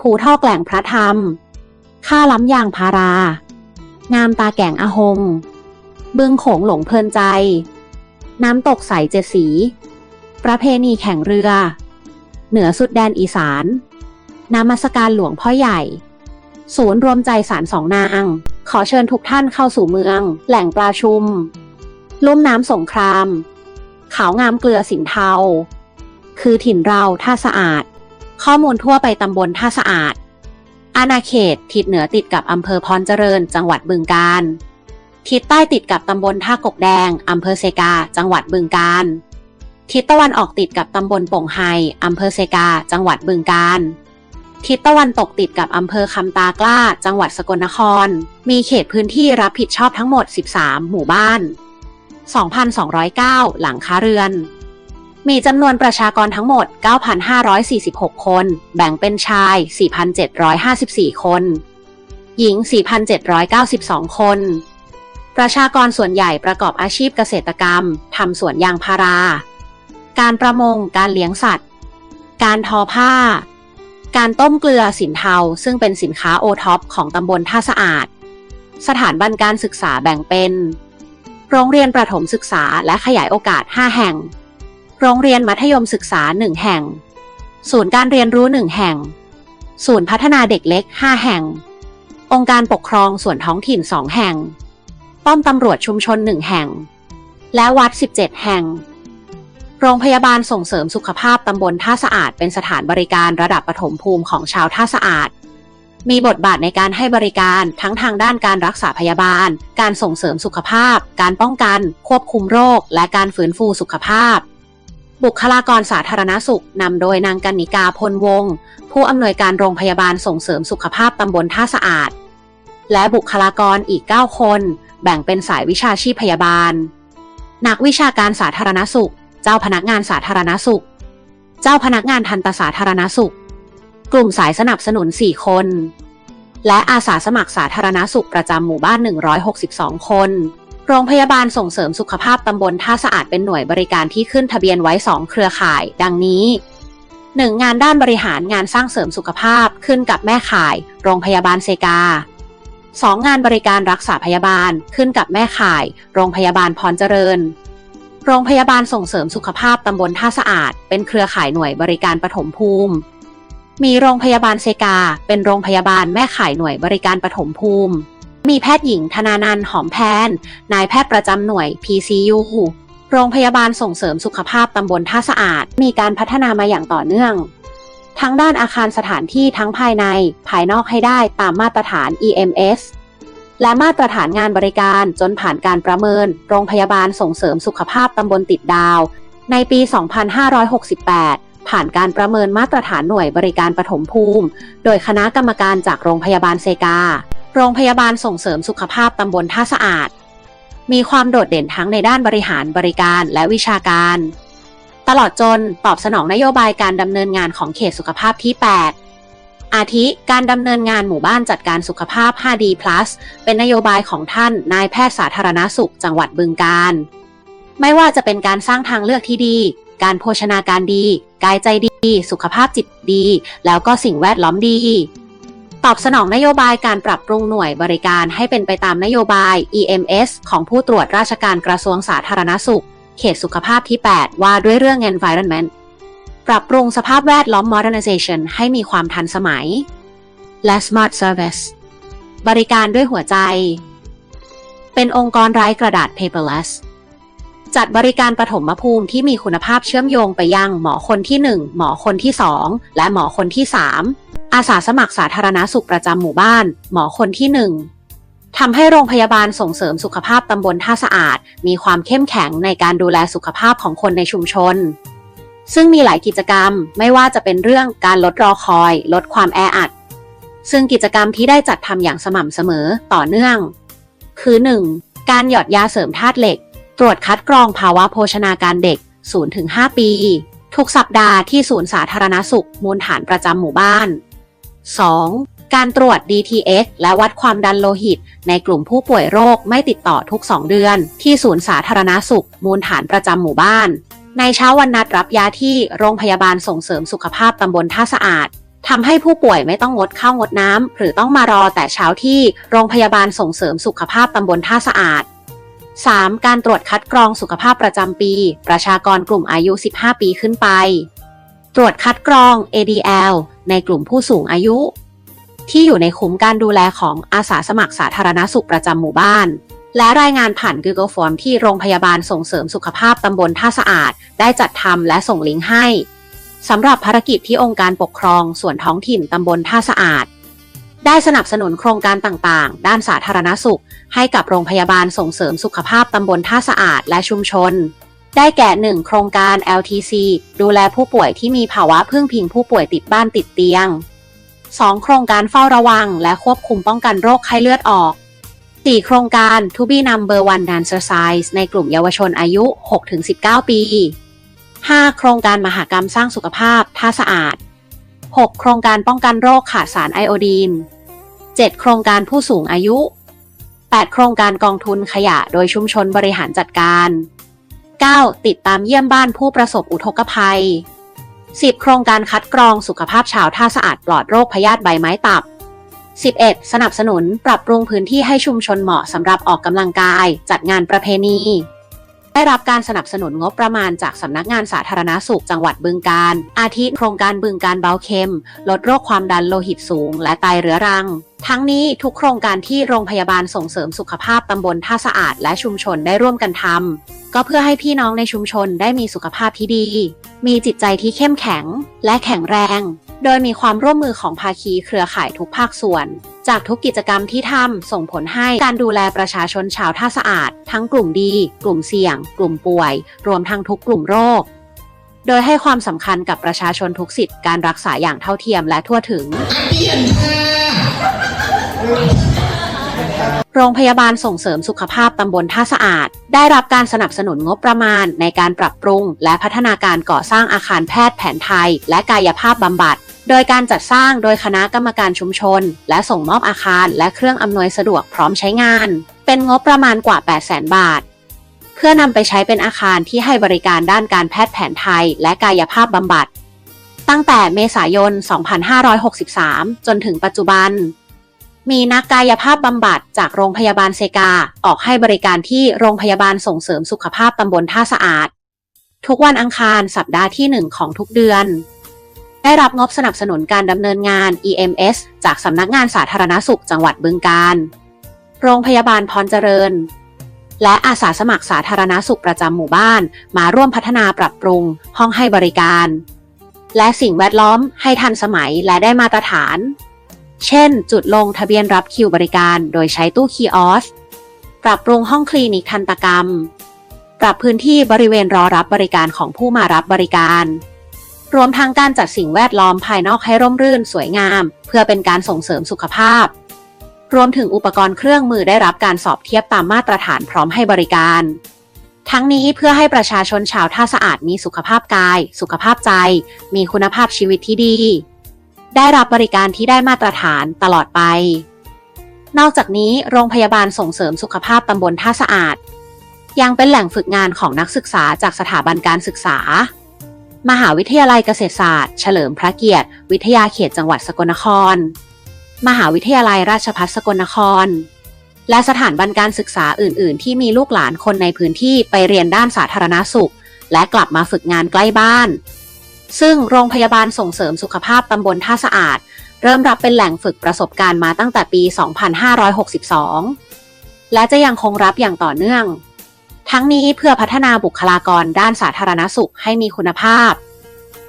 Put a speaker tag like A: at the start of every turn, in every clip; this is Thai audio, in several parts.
A: ภูท่อแกล่งพระธรรมค่าล้ำยางพารา งามตาแก่งอาหง บึงโขงหลงเพลินใจ น้ำตกใสเจ็ดสี ประเพณีแข่งเรือ เหนือสุดแดนอีสาน นามัสการหลวงพ่อใหญ่ ศูนย์รวมใจสารสองนาง ขอเชิญทุกท่านเข้าสู่เมือง แหล่งปลาชุม ลุ่มน้ำสงคราม ขาวงามเกลือสินเทา คือถิ่นเราท่าสะอาด ข้อมูลทั่วไปตำบลท่าสะอาด อาณาเขต ทิศเหนือติดกับอำเภอพรเจริญ จังหวัดบึงกาฬ ทิศใต้ติดกับตำบลท่ากกแดง อำเภอเซกา จังหวัดบึงกาฬ ทิศตะวันออกติดกับตำบลป่งไฮ อำเภอเซกา จังหวัดบึงกาฬ ทิศตะวันตกติดกับอำเภอคำตากล้า จังหวัดสกลนคร มีเขตพื้นที่รับผิดชอบทั้งหมด 13 หมู่บ้าน 2,209 หลังคาเรือน มีจำนวนประชากรทั้งหมด 9,546 คน แบ่งเป็นชาย 4,754 คน หญิง 4,792 คน ประชากรส่วนใหญ่ประกอบอาชีพเกษตรกรรม ทำสวนยางพารา การประมง การเลี้ยงสัตว์ การทอผ้า การต้มเกลือสินเทา ซึ่งเป็นสินค้าโอท็อปของตำบลท่าสะอาด สถานบันการศึกษาแบ่งเป็น โรงเรียนประถมศึกษาและขยายโอกาส 5 แห่ง โรงเรียนมัธยมศึกษา 1 แห่ง ศูนย์การเรียนรู้ 1 แห่ง ศูนย์พัฒนาเด็กเล็ก 5 แห่ง องค์การปกครองส่วนท้องถิ่น 2 แห่ง ป้อมตำรวจชุมชน 1 แห่ง และวัด 17 แห่ง โรงพยาบาลส่งเสริมสุขภาพตำบลท่าสะอาดเป็นสถานบริการระดับปฐมภูมิของชาวท่าสะอาดมีบทบาทในการให้บริการทั้งทางด้านการรักษาพยาบาล การส่งเสริมสุขภาพ การป้องกัน ควบคุมโรค และการฟื้นฟูสุขภาพ บุคลากรสาธารณสุขนำโดยนางกนิกาพลวงศ์ผู้อำนวยการโรงพยาบาลส่งเสริมสุขภาพตำบลท่าสะอาด และบุคลากรอีก 9 คน แบ่งเป็นสายวิชาชีพพยาบาล นักวิชาการสาธารณสุข เจ้าพนักงานสาธารณสุข เจ้าพนักงานทันตสาธารณสุข กลุ่มสายสนับสนุน 4 คน และอาสาสมัครสาธารณสุขประจำหมู่บ้าน 162 คน โรงพยาบาลส่งเสริมสุขภาพตำบลท่าสะอาดเป็นหน่วยบริการที่ขึ้นทะเบียนไว้ 2 เครือข่าย ดังนี้ 1. งานด้านบริหารงานสร้างเสริมสุขภาพขึ้นกับแม่ข่าย โรงพยาบาลเซกา 2. งานบริการรักษาพยาบาลขึ้นกับแม่ข่าย โรงพยาบาลพรเจริญ โรงพยาบาลส่งเสริมสุขภาพตำบลท่าสะอาด เป็นเครือข่ายหน่วยบริการปฐมภูมิ มีโรงพยาบาลเซกา เป็นโรงพยาบาลแม่ข่ายหน่วยบริการปฐมภูมิ มีแพทย์หญิงธนานันหอมแพน นายแพทย์ประจำหน่วย PCU โรงพยาบาลส่งเสริมสุขภาพตำบลท่าสะอาด มีการพัฒนามาอย่างต่อเนื่อง ทั้งด้านอาคารสถานที่ทั้งภายในภายนอกให้ได้ตามมาตรฐาน EMS และมาตรฐานงานบริการจนผ่านการประเมิน โรงพยาบาลส่งเสริมสุขภาพตำบลติดดาว ในปี 2568 ผ่านการประเมินมาตรฐานหน่วยบริการปฐมภูมิ โดยคณะกรรมการจากโรงพยาบาลเซกา โรงพยาบาลส่งเสริมสุขภาพตำบลท่าสะอาด มีความโดดเด่นทั้งในด้านบริหารบริการและวิชาการ ตลอดจนตอบสนองนโยบายการดำเนินงานของเขตสุขภาพที่ 8 อาทิการดำเนินงานหมู่บ้านจัดการสุขภาพ 5D+ เป็นนโยบายของท่านนายแพทย์สาธารณสุขจังหวัดบึงกาฬไม่ว่าจะเป็นการสร้างทางเลือกที่ดี การโภชนาการดี กายใจดี สุขภาพจิตดี แล้วก็สิ่งแวดล้อมดี ตอบสนองนโยบายการปรับปรุงหน่วยบริการให้เป็นไปตามนโยบาย EMS ของผู้ตรวจราชการกระทรวงสาธารณสุข เขตสุขภาพที่ 8 ว่าด้วยเรื่อง environment ปรับปรุงสภาพแวดล้อม modernization ให้มีความทันสมัย และ smart service บริการด้วยหัวใจ เป็นองค์กรไร้กระดาษ paperless จัดบริการปฐมภูมิที่มีคุณภาพเชื่อมโยงไปยังหมอคนที่ 1 หมอคนที่ 2 และหมอคนที่ 3 อาสาสมัครสาธารณสุขประจำหมู่บ้าน หมอคนที่1ทำให้โรงพยาบาลส่งเสริมสุขภาพตำบลท่าสะอาด มีความเข้มแข็งในการดูแลสุขภาพของคนในชุมชน ซึ่งมีหลายกิจกรรมไม่ว่าจะเป็นเรื่องการลดรอคอย ลดความแออัด ซึ่งกิจกรรมที่ได้จัดทำอย่างสม่ำเสมอต่อเนื่อง คือ 1. การหยอดยาเสริมธาตุเหล็ก ตรวจคัดกรองภาวะโภชนาการเด็ก 0-5 ปี ทุกสัปดาห์ที่ศูนย์สาธารณสุข มูลฐานประจำหมู่บ้าน 2. การตรวจ DTX และวัดความดันโลหิต ในกลุ่มผู้ป่วยโรคไม่ติดต่อทุก 2 เดือน ที่ศูนย์สาธารณสุข มูลฐานประจำหมู่บ้าน ในเช้าวันนัดรับยาที่โรงพยาบาลส่งเสริมสุขภาพตำบลท่าสะอาดททำให้ผู้ป่วยไม่ต้องงดข้าวงดน้ำหรือต้องมารอแต่เช้าที่โรงพยาบาลส่งเสริมสุขภาพตำบลท่าสะอาด 3. การตรวจคัดกรองสุขภาพประจำปี ประชากรกลุ่มอายุ 15 ปีขึ้นไป ตรวจคัดกรอง ADL ในกลุ่มผู้สูงอายุ ที่อยู่ในคุ้มการดูแลของอาสาสมัครสาธารณสุขประจำหมู่บ้าน และรายงานผ่าน Google Form ที่โรงพยาบาลส่งเสริมสุขภาพตำบลท่าสะอาด ได้จัดทำและส่งลิงก์ให้สำหรับภารกิจที่องค์การปกครองส่วนท้องถิ่นตำบลท่าสะอาด ได้สนับสนุนโครงการต่างๆ ด้านสาธารณสุข ให้กับโรงพยาบาลส่งเสริมสุขภาพตำบลท่าสะอาดและชุมชน ได้แก่ 1 โครงการ LTC ดูแลผู้ป่วยที่มีภาวะพึ่งพิงผู้ป่วยติดบ้านติดเตียง 2 โครงการเฝ้าระวัง และควบคุมป้องกันโรคไข้เลือดออก 4 โครงการ To be number one dancer size ในกลุ่มเยาวชนอายุ 6-19 ปี 5 โครงการมหากรรมสร้างสุขภาพท่าสะอาด 6 โครงการป้องกันโรคขาดสารไอโอดีน 7 โครงการผู้สูงอายุ 8 โครงการกองทุนขยะโดยชุมชนบริหารจัดการ 9. ติดตามเยี่ยมบ้านผู้ประสบอุทกภัย 10. โครงการคัดกรองสุขภาพชาวท่าสะอาดปลอดโรคพยาธิใบไม้ตับ 11. สนับสนุนปรับปรุงพื้นที่ให้ชุมชนเหมาะสำหรับออกกำลังกาย จัดงานประเพณี ได้รับการสนับสนุนงบประมาณจากสำนักงานสาธารณสุขจังหวัดบึงกาฬอาทิโครงการบึงการเบาเค็ม ลดโรคความดันโลหิตสูง และไตเรื้อรัง ทั้งนี้ทุกโครงการที่โรงพยาบาลส่งเสริมสุขภาพตำบลท่าสะอาดและชุมชนได้ร่วมกันทำก็เพื่อให้พี่น้องในชุมชนได้มีสุขภาพที่ดี มีจิตใจที่เข้มแข็งและแข็งแรง โดยมีความร่วมมือของภาคีเครือข่ายทุกภาคส่วน จากทุกกิจกรรมที่ทำส่งผลให้การดูแลประชาชนชาวท่าสะอาด ทั้งกลุ่มดี กลุ่มเสี่ยง กลุ่มป่วย รวมทั้งทุกกลุ่มโรค โดยให้ความสำคัญกับประชาชนทุกสิทธิการรักษาอย่างเท่าเทียมและทั่วถึง
B: เปลี่ยนค่ะ
A: โรงพยาบาลส่งเสริมสุขภาพตำบลท่าสะอาด ได้รับการสนับสนุนงบประมาณในการปรับปรุง และพัฒนาการก่อสร้างอาคารแพทย์แผนไทย และกายภาพบำบัด โดยการจัดสร้างโดยคณะกรรมการชุมชน และส่งมอบอาคารและเครื่องอำนวยสะดวกพร้อมใช้งาน เป็นงบประมาณกว่า 8 0 0 0 0 0 บาท เพื่อนำไปใช้เป็นอาคารที่ให้บริการด้านการแพทย์แผนไทย และกายภาพบำบัด ตั้งแต่เมษายน 2563 จนถึงปัจจุบัน มีนักกายภาพบำบัดจากโรงพยาบาลเซกา ออกให้บริการที่โรงพยาบาลส่งเสริมสุขภาพตำบลท่าสะอาด ทุกวันอังคารสัปดาห์ที่ 1 ของทุกเดือน ได้รับงบสนับสนุนการดำเนินงาน EMS จากสำนักงานสาธารณสุขจังหวัดบึงกาฬโรงพยาบาลพรเจริญ และอาสาสมัครสาธารณสุขประจำหมู่บ้าน มาร่วมพัฒนาปรับปรุง ห้องให้บริการ และสิ่งแวดล้อมให้ทันสมัยและได้มาตรฐาน เช่น จุดลงทะเบียนรับคิวบริการ โดยใช้ตู้คีออส ปรับปรุงห้องคลินิกทันตกรรม ปรับพื้นที่บริเวณรอรับบริการของผู้มารับบริการ รวมทั้งการจัดสิ่งแวดล้อมภายนอกให้ร่มรื่นสวยงาม เพื่อเป็นการส่งเสริมสุขภาพ รวมถึงอุปกรณ์เครื่องมือได้รับการสอบเทียบตามมาตรฐานพร้อมให้บริการ ทั้งนี้เพื่อให้ประชาชนชาวท่าสะอาดมีสุขภาพกาย สุขภาพใจ มีคุณภาพชีวิตที่ดี ได้รับบริการที่ได้มาตรฐานตลอดไป นอกจากนี้โรงพยาบาลส่งเสริมสุขภาพตำบลท่าสะอาด ยังเป็นแหล่งฝึกงานของนักศึกษาจากสถาบันการศึกษา มหาวิทยาลัยเกษตรศาสตร์ เฉลิมพระเกียรติ วิทยาเขตจังหวัดสกลนคร มหาวิทยาลัยราชภัฏสกลนคร และสถานบันการศึกษาอื่น ๆ ที่มีลูกหลานคนในพื้นที่ไปเรียนด้านสาธารณสุข และกลับมาฝึกงานใกล้บ้าน ซึ่งโรงพยาบาลส่งเสริมสุขภาพตำบลท่าสะอาด เริ่มรับเป็นแหล่งฝึกประสบการณ์มาตั้งแต่ปี 2562 และจะยังคงรับอย่างต่อเนื่อง ทั้งนี้เพื่อพัฒนาบุคลากรด้านสาธารณสุขให้มีคุณภาพ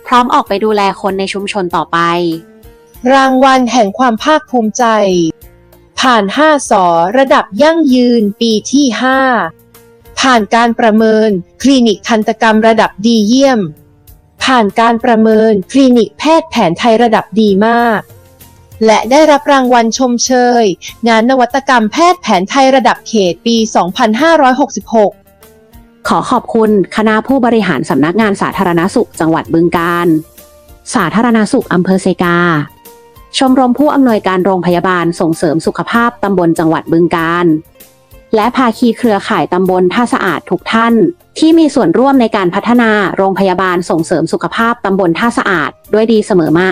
A: พร้อมออกไปดูแลคนในชุมชนต่อไป
C: รางวัลแห่งความภาคภูมิใจ ผ่าน 5 สอระดับยั่งยืนปีที่ 5 ผ่านการประเมิน คลินิกทันตกรรมระดับดีเยี่ยม ผ่านการประเมินคลินิกแพทย์แผนไทยระดับดีมาก และได้รับรางวัลชมเชย งานนวัตกรรมแพทย์แผนไทยระดับเขตปี 2566
A: ขอขอบคุณคณะผู้บริหารสำนักงานสาธารณสุขจังหวัดบึงกาฬสาธารณสุขอำเภอเซกา ชมรมผู้อำนวยการโรงพยาบาลส่งเสริมสุขภาพตำบลจังหวัดบึงกาฬ และภาคีเครือข่ายตำบลท่าสะอาดทุกท่าน ที่มีส่วนร่วมในการพัฒนาโรงพยาบาลส่งเสริมสุขภาพตำบลท่าสะอาด ด้วยดีเสมอมา